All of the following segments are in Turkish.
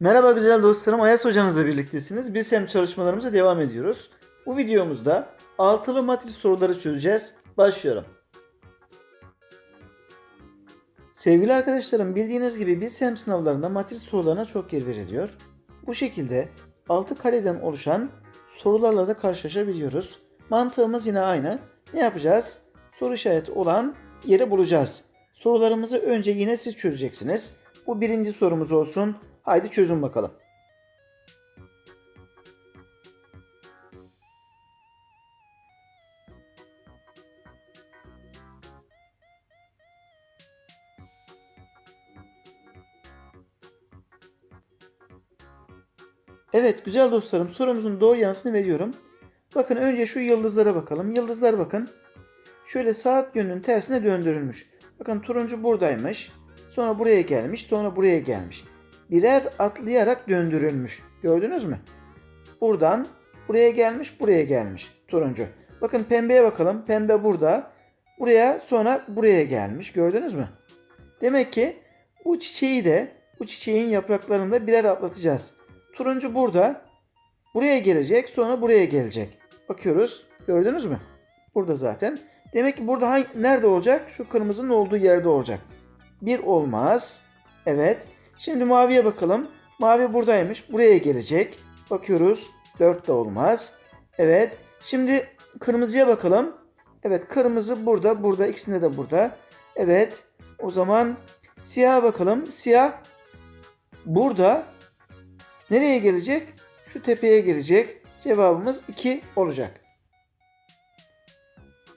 Merhaba güzel dostlarım, Ayas hocanızla birliktesiniz. Biz hem çalışmalarımıza devam ediyoruz. Bu videomuzda altılı matris soruları çözeceğiz. Başlıyorum. Sevgili arkadaşlarım bildiğiniz gibi BİSEM sınavlarında matris sorularına çok yer veriliyor. Bu şekilde 6 kareden oluşan sorularla da karşılaşabiliyoruz. Mantığımız yine aynı. Ne yapacağız? Soru işareti olan yeri bulacağız. Sorularımızı önce yine siz çözeceksiniz. Bu birinci sorumuz olsun. Haydi çözün bakalım. Evet güzel dostlarım sorumuzun doğru yanıtını veriyorum. Bakın önce şu yıldızlara bakalım. Yıldızlar bakın. Şöyle saat yönünün tersine döndürülmüş. Bakın turuncu buradaymış. Sonra buraya gelmiş. Sonra buraya gelmiş. Birer atlayarak döndürülmüş. Gördünüz mü? Buradan buraya gelmiş, buraya gelmiş. Turuncu. Bakın pembeye bakalım. Pembe burada. Buraya sonra buraya gelmiş. Gördünüz mü? Demek ki bu çiçeği de bu çiçeğin yapraklarını da birer atlatacağız. Turuncu burada. Buraya gelecek, sonra buraya gelecek. Bakıyoruz. Gördünüz mü? Burada zaten. Demek ki burada hangi, nerede olacak? Şu kırmızının olduğu yerde olacak. Bir olmaz. Evet. Şimdi maviye bakalım. Mavi buradaymış. Buraya gelecek. Bakıyoruz. 4 de olmaz. Evet. Şimdi kırmızıya bakalım. Evet kırmızı burada. Burada. ikisinde de burada. Evet. O zaman siyaha bakalım. Siyah burada. Nereye gelecek? Şu tepeye gelecek. Cevabımız 2 olacak.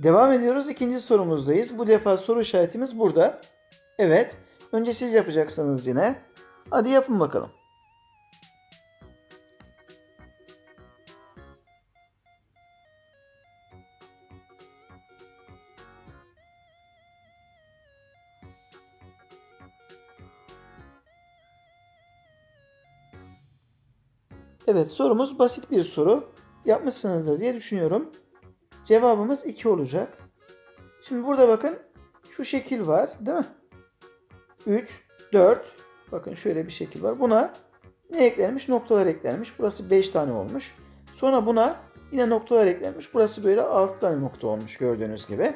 Devam ediyoruz. İkinci sorumuzdayız. Bu defa soru işaretimiz burada. Evet. Önce siz yapacaksınız yine. Hadi yapın bakalım. Evet sorumuz basit bir soru. Yapmışsınızdır diye düşünüyorum. Cevabımız 2 olacak. Şimdi burada bakın şu şekil var değil mi? 3, 4. Bakın şöyle bir şekil var. Buna ne eklenmiş? Noktalar eklenmiş. Burası 5 tane olmuş. Sonra buna yine noktalar eklenmiş. Burası böyle 6 tane nokta olmuş gördüğünüz gibi.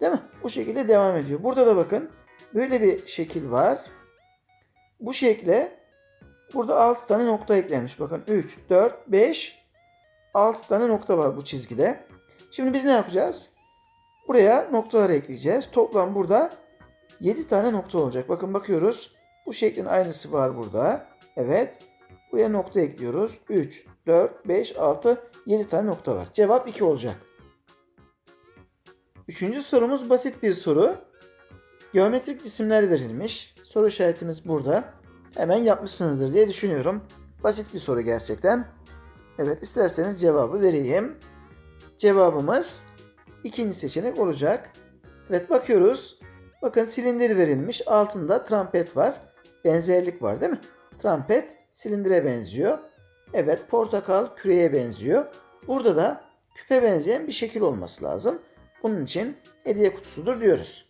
Değil mi? Bu şekilde devam ediyor. Burada da bakın böyle bir şekil var. Bu şekle burada 6 tane nokta eklenmiş. Bakın 3, 4, 5, 6 tane nokta var bu çizgide. Şimdi biz ne yapacağız? Buraya noktalar ekleyeceğiz. Toplam burada 7 tane nokta olacak. Bakın bakıyoruz. Bu şeklin aynısı var burada. Evet. Buraya nokta ekliyoruz. 3, 4, 5, 6, 7 tane nokta var. Cevap 2 olacak. Üçüncü sorumuz basit bir soru. Geometrik cisimler verilmiş. Soru işaretimiz burada. Hemen yapmışsınızdır diye düşünüyorum. Basit bir soru gerçekten. Evet isterseniz cevabı vereyim. Cevabımız ikinci seçenek olacak. Evet bakıyoruz. Bakın silindir verilmiş. Altında trampet var. Benzerlik var değil mi? Trampet silindire benziyor. Evet portakal küreye benziyor. Burada da küpe benzeyen bir şekil olması lazım. Bunun için hediye kutusudur diyoruz.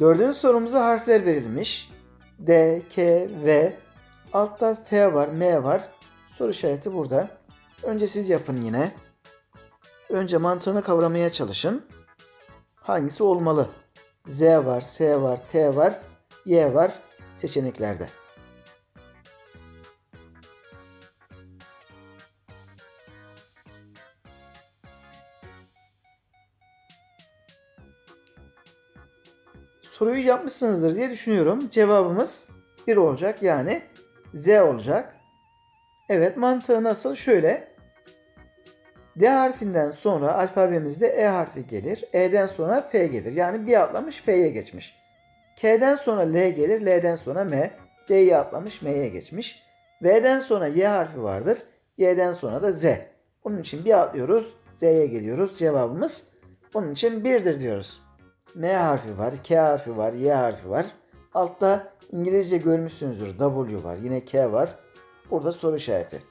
Dördüncü sorumuza harfler verilmiş. D, K, V. Altta F var, M var. Soru işareti burada. Önce siz yapın yine. Önce mantığını kavramaya çalışın. Hangisi olmalı? Z var, S var, T var, Y var seçeneklerde. Soruyu yapmışsınızdır diye düşünüyorum. Cevabımız 1 olacak yani Z olacak. Evet mantığı nasıl? Şöyle. D harfinden sonra alfabemizde E harfi gelir. E'den sonra F gelir. Yani bir atlamış F'ye geçmiş. K'den sonra L gelir. L'den sonra M. D'yi atlamış M'ye geçmiş. V'den sonra Y harfi vardır. Y'den sonra da Z. Bunun için bir atlıyoruz. Z'ye geliyoruz. Cevabımız bunun için 1'dir diyoruz. M harfi var. K harfi var. Y harfi var. Altta İngilizce görmüşsünüzdür. W var. Yine K var. Burada soru işareti.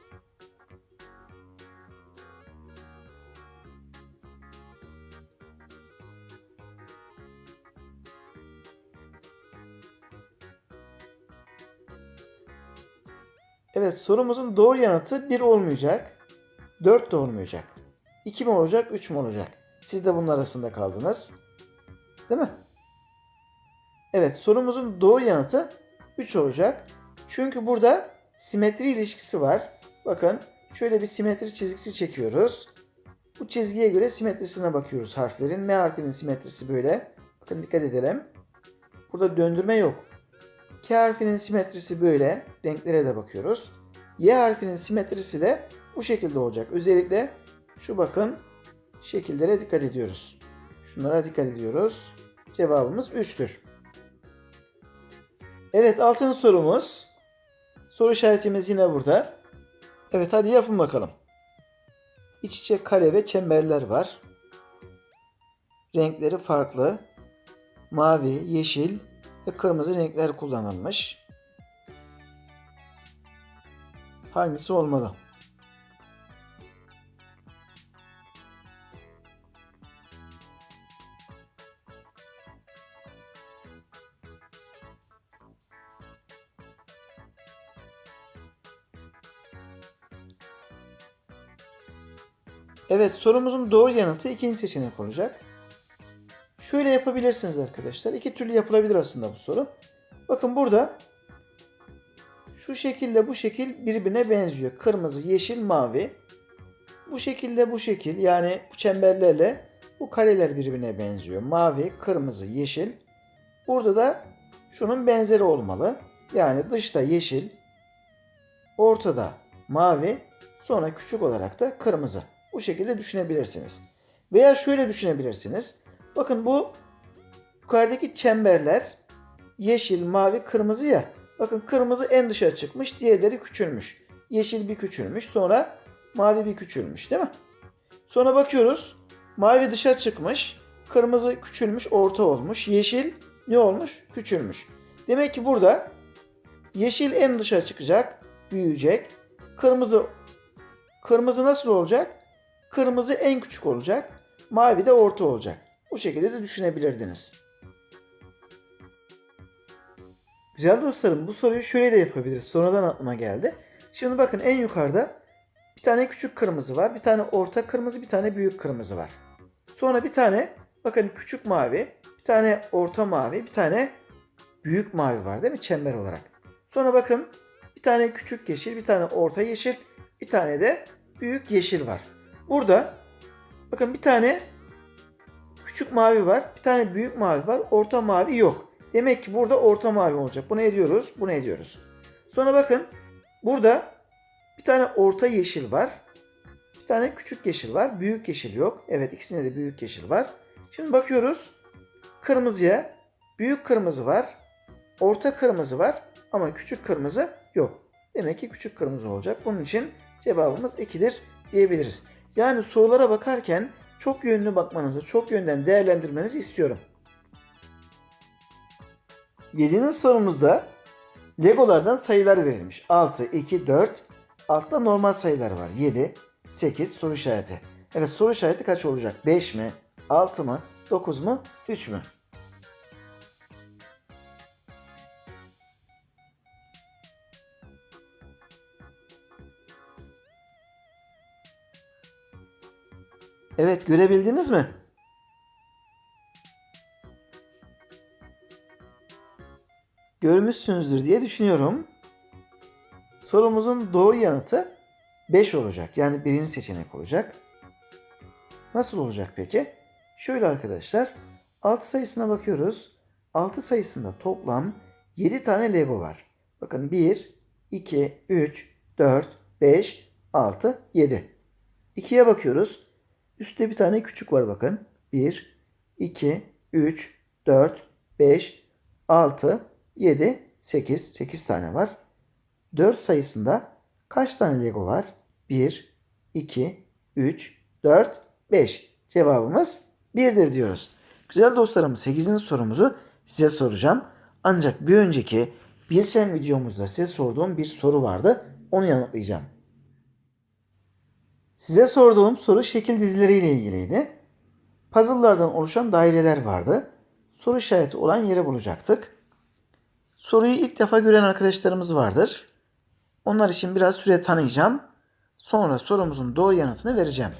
Evet sorumuzun doğru yanıtı 1 olmayacak. 4 de olmayacak. 2 mi olacak 3 mü olacak? Siz de bunun arasında kaldınız. Değil mi? Evet sorumuzun doğru yanıtı 3 olacak. Çünkü burada simetri ilişkisi var. Bakın şöyle bir simetri çizgisi çekiyoruz. Bu çizgiye göre simetrisine bakıyoruz harflerin. M harfinin simetrisi böyle. Bakın dikkat edelim. Burada döndürme yok. K harfinin simetrisi böyle. Renklere de bakıyoruz. Y harfinin simetrisi de bu şekilde olacak. Özellikle şu bakın şekillere dikkat ediyoruz. Şunlara dikkat ediyoruz. Cevabımız 3'tür. Evet altıncı sorumuz. Soru işaretimiz yine burada. Evet hadi yapın bakalım. İç içe kare ve çemberler var. Renkleri farklı. Mavi, yeşil ve kırmızı renkler kullanılmış. Hangisi olmalı? Evet sorumuzun doğru yanıtı ikinci seçenek olacak. Şöyle yapabilirsiniz arkadaşlar. İki türlü yapılabilir aslında bu soru. Bakın burada şu şekilde bu şekil birbirine benziyor. Kırmızı, yeşil, mavi. Bu şekilde bu şekil yani bu çemberlerle bu kareler birbirine benziyor. Mavi, kırmızı, yeşil. Burada da şunun benzeri olmalı. Yani dışta yeşil, ortada mavi, sonra küçük olarak da kırmızı. Bu şekilde düşünebilirsiniz. Veya şöyle düşünebilirsiniz. Bakın bu yukarıdaki çemberler yeşil, mavi, kırmızı ya. Bakın kırmızı en dışa çıkmış, diğerleri küçülmüş. Yeşil bir küçülmüş, sonra mavi bir küçülmüş değil mi? Sonra bakıyoruz. Mavi dışa çıkmış, kırmızı küçülmüş, orta olmuş. Yeşil ne olmuş? Küçülmüş. Demek ki burada yeşil en dışa çıkacak, büyüyecek. Kırmızı kırmızı nasıl olacak? Kırmızı en küçük olacak. Mavi de orta olacak. Bu şekilde de düşünebilirdiniz. Güzel dostlarım bu soruyu şöyle de yapabiliriz. Sonradan aklıma geldi. Şimdi bakın en yukarıda bir tane küçük kırmızı var. Bir tane orta kırmızı, bir tane büyük kırmızı var. Sonra bir tane bakın küçük mavi, bir tane orta mavi, bir tane büyük mavi var değil mi? Çember olarak. Sonra bakın bir tane küçük yeşil, bir tane orta yeşil, bir tane de büyük yeşil var. Burada bakın bir tane küçük mavi var, bir tane büyük mavi var, orta mavi yok. Demek ki burada orta mavi olacak. Bunu ediyoruz, bunu ediyoruz. Sonra bakın burada bir tane orta yeşil var. Bir tane küçük yeşil var. Büyük yeşil yok. Evet ikisinde de büyük yeşil var. Şimdi bakıyoruz. Kırmızıya büyük kırmızı var. Orta kırmızı var ama küçük kırmızı yok. Demek ki küçük kırmızı olacak. Bunun için cevabımız 2'dir diyebiliriz. Yani sorulara bakarken çok yönlü bakmanızı, çok yönden değerlendirmenizi istiyorum. 7. sorumuzda Legolardan sayılar verilmiş. 6, 2, 4. Altta normal sayılar var. 7, 8 soru işareti. Evet soru işareti kaç olacak? 5 mi? 6 mı? 9 mu? 3 mü? Evet görebildiniz mi? Görmüşsünüzdür diye düşünüyorum. Sorumuzun doğru yanıtı 5 olacak. Yani birinci seçenek olacak. Nasıl olacak peki? Şöyle arkadaşlar. 6 sayısına bakıyoruz. 6 sayısında toplam 7 tane Lego var. Bakın 1, 2, 3, 4, 5, 6, 7. 2'ye bakıyoruz. Üstte bir tane küçük var bakın. 1, 2, 3, 4, 5, 6, 7, 8. 8 tane var. 4 sayısında kaç tane Lego var? 1, 2, 3, 4, 5. Cevabımız 1'dir diyoruz. Güzel dostlarım 8. sorumuzu size soracağım. Ancak bir önceki Bilsen videomuzda size sorduğum bir soru vardı. Onu yanıtlayacağım. Size sorduğum soru şekil dizileriyle ilgiliydi. Puzzle'lardan oluşan daireler vardı. Soru işareti olan yeri bulacaktık. Soruyu ilk defa gören arkadaşlarımız vardır. Onlar için biraz süre tanıyacağım. Sonra sorumuzun doğru yanıtını vereceğim.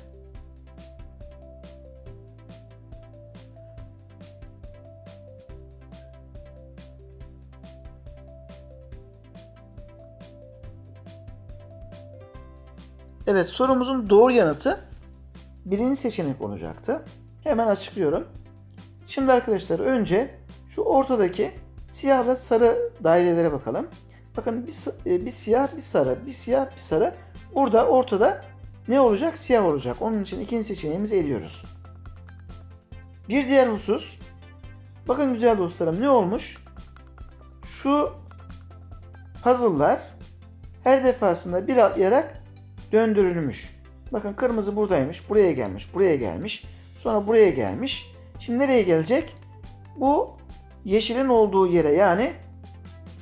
Evet sorumuzun doğru yanıtı birinci seçenek olacaktı. Hemen açıklıyorum. Şimdi arkadaşlar önce şu ortadaki siyahla sarı dairelere bakalım. Bakın bir, e, bir siyah bir sarı, bir siyah bir sarı. Burada ortada ne olacak? Siyah olacak. Onun için ikinci seçeneğimizi eliyoruz. Bir diğer husus. Bakın güzel dostlarım ne olmuş? Şu puzzle'lar her defasında bir atlayarak döndürülmüş. Bakın kırmızı buradaymış, buraya gelmiş, buraya gelmiş. Sonra buraya gelmiş. Şimdi nereye gelecek? Bu yeşilin olduğu yere yani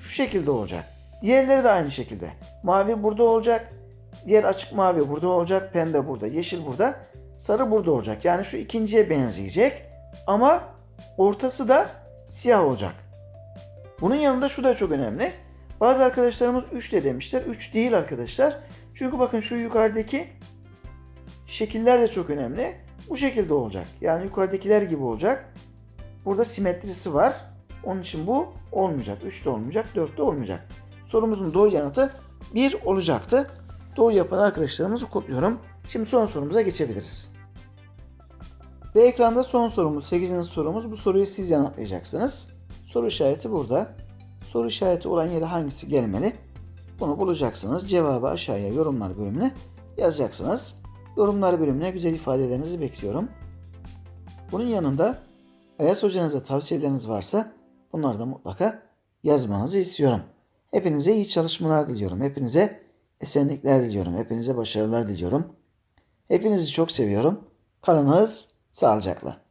şu şekilde olacak. Diğerleri de aynı şekilde. Mavi burada olacak. Diğer açık mavi burada olacak. Pembe burada. Yeşil burada. Sarı burada olacak. Yani şu ikinciye benzeyecek. Ama ortası da siyah olacak. Bunun yanında şu da çok önemli. Bazı arkadaşlarımız 3 de demişler. 3 değil arkadaşlar. Çünkü bakın şu yukarıdaki şekiller de çok önemli. Bu şekilde olacak. Yani yukarıdakiler gibi olacak. Burada simetrisi var. Onun için bu olmayacak. 3 de olmayacak, 4 de olmayacak. Sorumuzun doğru yanıtı 1 olacaktı. Doğru yapan arkadaşlarımızı kutluyorum. Şimdi son sorumuza geçebiliriz. Ve ekranda son sorumuz, 8. sorumuz. Bu soruyu siz yanıtlayacaksınız. Soru işareti burada. Soru işareti olan yere hangisi gelmeli? Bunu bulacaksınız. Cevabı aşağıya yorumlar bölümüne yazacaksınız. Yorumlar bölümüne güzel ifadelerinizi bekliyorum. Bunun yanında Ayas hocanıza tavsiyeleriniz varsa bunları da mutlaka yazmanızı istiyorum. Hepinize iyi çalışmalar diliyorum. Hepinize esenlikler diliyorum. Hepinize başarılar diliyorum. Hepinizi çok seviyorum. Kalınız sağlıcakla.